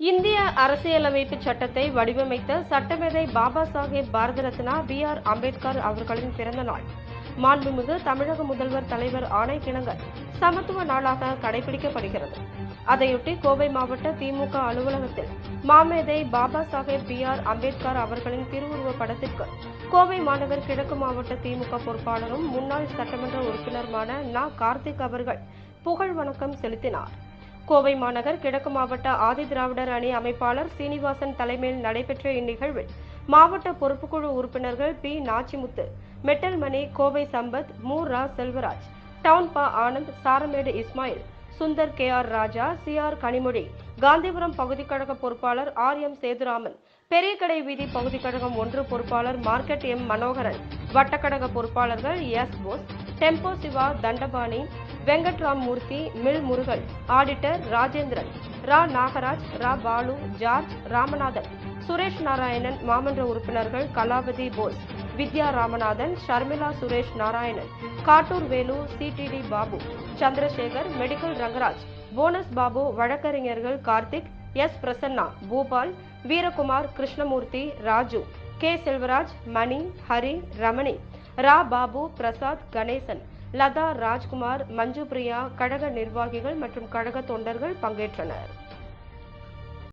இந்திய அரசியலமைப்பு சட்டத்தை வடிவமைத்த சட்டமேதை பாபா சாஹேப் பாரத ரத்னா பி ஆர் அம்பேத்கர் அவர்களின் பிறந்த நாள். மாண்புமிகு தமிழக முதல்வர் தலைவர் ஆணைக்கிணங்க சமத்துவ நாளாக கடைபிடிக்கப்படுகிறது. அதையொட்டி கோவை மாவட்ட திமுக அலுவலகத்தில் மாமேதை பாபா சாஹேப் பி ஆர் அம்பேத்கர் அவர்களின் திருவுருவப் படத்திற்கு கோவை மாநகர் கிழக்கு மாவட்ட திமுக பொறுப்பாளரும் முன்னாள் சட்டமன்ற உறுப்பினருமான நா. கார்த்திக் அவர்கள் புகழ் வணக்கம் செலுத்தினார். கோவை மாநகர் கிழக்கு மாவட்ட ஆதி திராவிடர் அணி அமைப்பாளர் சீனிவாசன் தலைமையில் நடைபெற்ற இந்நிகழ்வில் மாவட்ட பொறுப்புக்குழு உறுப்பினர்கள் பி. நாச்சிமுத்து மெட்டல்மணி கோவை சம்பத் மு. ரா. செல்வராஜ் டவுன் பா. Anand Saramedu Ismail Sundar K. R. Raja C. R. Kanimozhi Gandhipuram பகுதிக் கழக பொறுப்பாளர் ஆர். எம். சேதுராமன் பெரியகடை வீதி பகுதிக் கழகம் ஒன்று பொறுப்பாளர் மார்க்கெட் எம். மனோகரன் வட்டக்கழக பொறுப்பாளர்கள் S. Bose tempo Siva Dhandapani Venkatram Murthy mill Murugan auditor Rajendran ரா நாகராஜ் ரா பாலு ஜார்ஜ் ராமநாதன் சுரேஷ் நாராயணன் மாமன்ற உறுப்பினர்கள் Kalapathi Bose Vidya Ramanathan Sharmila Suresh Narayanan Kattur Velu CTT Babu Chandrasekar medical Rangaraj bonus Babu வழக்கறிஞர்கள் Karthik S Prasanna Bhupal Veerakumar Krishnamurthy Raju K Selvaraj Mani Hari Ramani ரா பாபு பிரசாத் கணேசன் லதா ராஜ்குமார் மஞ்சு பிரியா கழக நிர்வாகிகள் மற்றும் கழக தொண்டர்கள் பங்கேற்றனர்.